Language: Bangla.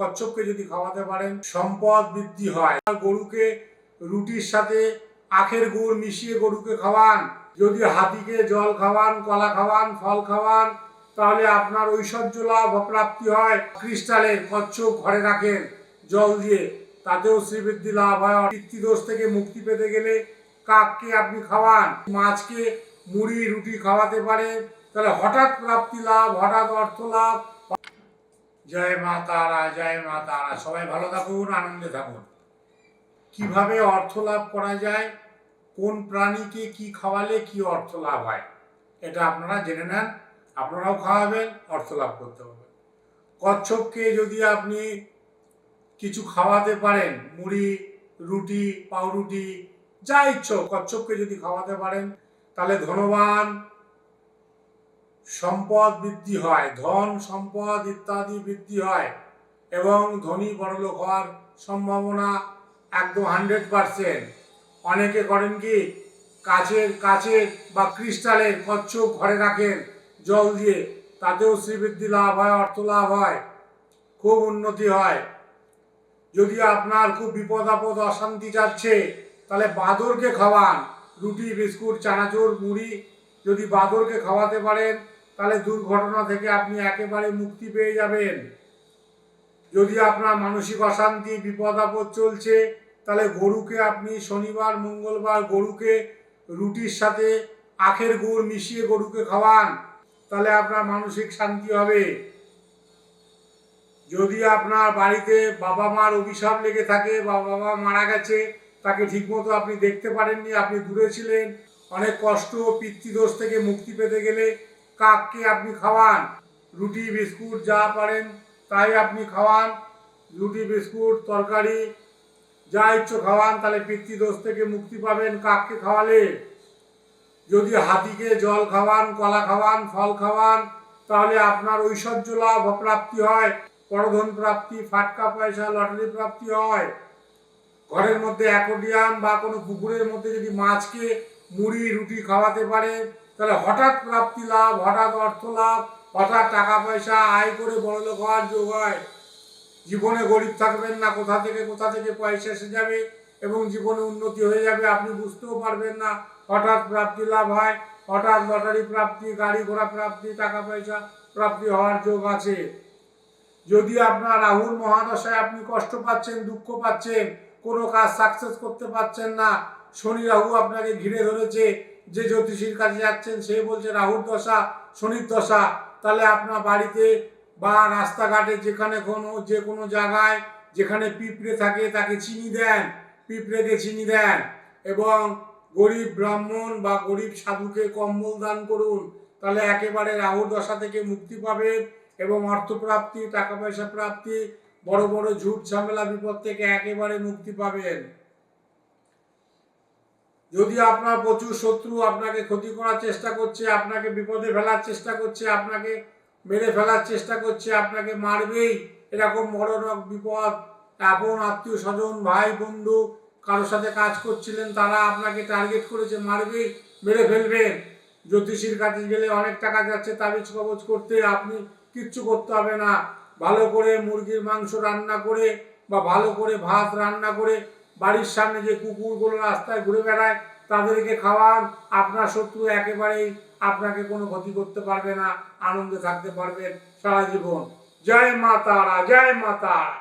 কচ্ছপকে যদি খাওয়াতে পারেন, সম্পদ বৃদ্ধি হয়। গরুকে রুটির সাথে আখের গুড় মিশিয়ে গরুকে খাওয়ান। যদি হাতিকে জল খাওয়ান, কলা খাওয়ান, ফল খাওয়ান, তাহলে আপনার ঐশ্বর্য লাভ প্রাপ্তি হয়। ক্রিস্টালের কচ্ছপ ঘরে রাখেন, জল দিয়ে। তাতেও শ্রীবৃদ্ধি লাভ হয়। পিতৃদোষ থেকে মুক্তি পেতে গেলে কাককে আপনি খাওয়ান। মাছকে মুড়ি, রুটি খাওয়াতে পারেন। তাহলে হঠাৎ প্রাপ্তি লাভ, হঠাৎ অর্থ লাভ। জয় মা তারা, জয় মা তারা। সবাই ভালো থাকুন, আনন্দে থাকুন। কীভাবে অর্থ লাভ করা যায়, কোন প্রাণীকে কি খাওয়ালে কি অর্থ লাভ হয়, এটা আপনারা জেনে নেন। আপনারাও খাওয়াবেন, অর্থ লাভ করতে হবে। কচ্ছপকে যদি আপনি কিছু খাওয়াতে পারেন, মুড়ি, রুটি, পাউরুটি, যা ইচ্ছো কচ্ছপকে যদি খাওয়াতে পারেন, তাহলে ধনবান সম্পদ বৃদ্ধি হয়, ধন, সম্পদ ইত্যাদি বৃদ্ধি হয় এবং ধনী বড়লোক হওয়ার সম্ভাবনা একদম হান্ড্রেড পারসেন্ট অনেকে করেন কি, কাচের কাচের বা ক্রিস্টালের কচ্ছপ ঘরে রাখেন জল দিয়ে, তাতেও শ্রীবৃদ্ধি লাভ হয়, অর্থ লাভ হয়, খুব উন্নতি হয়। যদি আপনার খুব বিপদ আপদ, অশান্তি যাচ্ছে, তাহলে বাঁদরকে খাওয়ান। রুটি, বিস্কুট, চানাচুর, মুড়ি যদি বাঁদরকে খাওয়াতে পারেন তাহলে দুর্ঘটনা থেকে আপনি একেবারে মুক্তি পেয়ে যাবেন। যদি আপনার মানসিক অশান্তি, বিপদ, আপদ চলছে, তাহলে গরুকে আপনি শনিবার, মঙ্গলবার গরুকে রুটির সাথে আখের গুড় মিশিয়ে গরুকে খাওয়ান, তাহলে আপনার মানসিক শান্তি হবে। যদি আপনার বাড়িতে বাবা মার অভিশাপ লেগে থাকে বা বাবা মারা গেছে, তাকে ঠিকমতো আপনি দেখতে পারেননি, আপনি দূরে ছিলেন, অনেক কষ্ট পিতৃদোষ থেকে মুক্তি পেতে গেলে কাককে আপনি খাওয়ান। রুটি, বিস্কুট যা পারেন তাই আপনি খাওয়ান। রুটি, বিস্কুট, তরকারি যা ইচ্ছো খাওয়ান, তাহলে পিতৃদোষ থেকে মুক্তি পাবেন কাককে খাওয়ালে। যদি হাতিকে জল খাওয়ান, কলা খাওয়ান, ফল খাওয়ান, তাহলে আপনার ঐশ্বর্য লাভ প্রাপ্তি হয়। পরধন প্রাপ্তি, ফাটকা পয়সা, লটারি প্রাপ্তি হয়। ঘরের মধ্যে অ্যাকোডিয়াম বা কোনো পুকুরের মধ্যে যদি মাছকে মুড়ি, রুটি খাওয়াতে পারে তাহলে হঠাৎ প্রাপ্তি লাভ, হঠাৎ অর্থ লাভ, হঠাৎ টাকা পয়সা, আয় করে বড়লোক হওয়ার যোগ হয়। জীবনে গরিব থাকবেন না, কোথা থেকে কোথা থেকে পয়সা এসে যাবে এবং জীবনে উন্নতি হয়ে যাবে আপনি বুঝতেও পারবেন না। হঠাৎ প্রাপ্তি লাভ হয়, হঠাৎ লটারি প্রাপ্তি, গাড়ি ঘোড়া প্রাপ্তি, টাকা পয়সা প্রাপ্তি হওয়ার যোগ আছে। যদি আপনার রাহুল মহাদশায় আপনি কষ্ট পাচ্ছেন, দুঃখ পাচ্ছেন, কোনো কাজ সাকসেস করতে পারছেন না, শনি রাহু আপনাকে ঘিরে ধরেছে যে জ্যোতিষীর কাছে যাচ্ছেন, সে বলছে, রাহুর দশা, শনির দশা। তাহলে আপনার বাড়িতে বা রাস্তাঘাটে যেখানে কোনো, যে কোনো জায়গায় যেখানে পিঁপড়ে থাকে, তাকে চিনি দেন। পিঁপড়েকে চিনি দেন এবং গরিব ব্রাহ্মণ বা গরিব সাধুকে কম্বল দান করুন। তাহলে একেবারে রাহুর দশা থেকে মুক্তি পাবেন এবং অর্থপ্রাপ্তি, টাকা পয়সা প্রাপ্তি, বড় বড় ঝুট ঝামেলা বিপদ থেকে একেবারে মুক্তি পাবেন। যদি আপনার প্রচুর শত্রু আপনাকে ক্ষতি করার চেষ্টা করছে, আপনাকে বিপদে ফেলার চেষ্টা করছে, আপনাকে মেরে ফেলার চেষ্টা করছে, আপনাকে মারবেই, এরকম রক বিপদ, আপন আত্মীয় স্বজন, ভাই, বন্ধু কারোর সাথে কাজ করছিলেন, তারা আপনাকে টার্গেট করেছে, মারবেই, মেরে ফেলবেন জ্যোতিষীর কাছে গেলে অনেক টাকা যাচ্ছে, তাবিজ কবজ করতে আপনি কিচ্ছু করতে হবে না। ভালো করে মুরগির মাংস রান্না করে বা ভালো করে ভাত রান্না করে বাড়ির সামনে যে কুকুরগুলো রাস্তায় ঘুরে বেড়ায়, তাদেরকে খাওয়ান। আপনার শত্রু একেবারেই আপনাকে কোনো ক্ষতি করতে পারবে না, আনন্দে থাকতে পারবেন সারা জীবন। জয় মাতারা, জয় মা তারা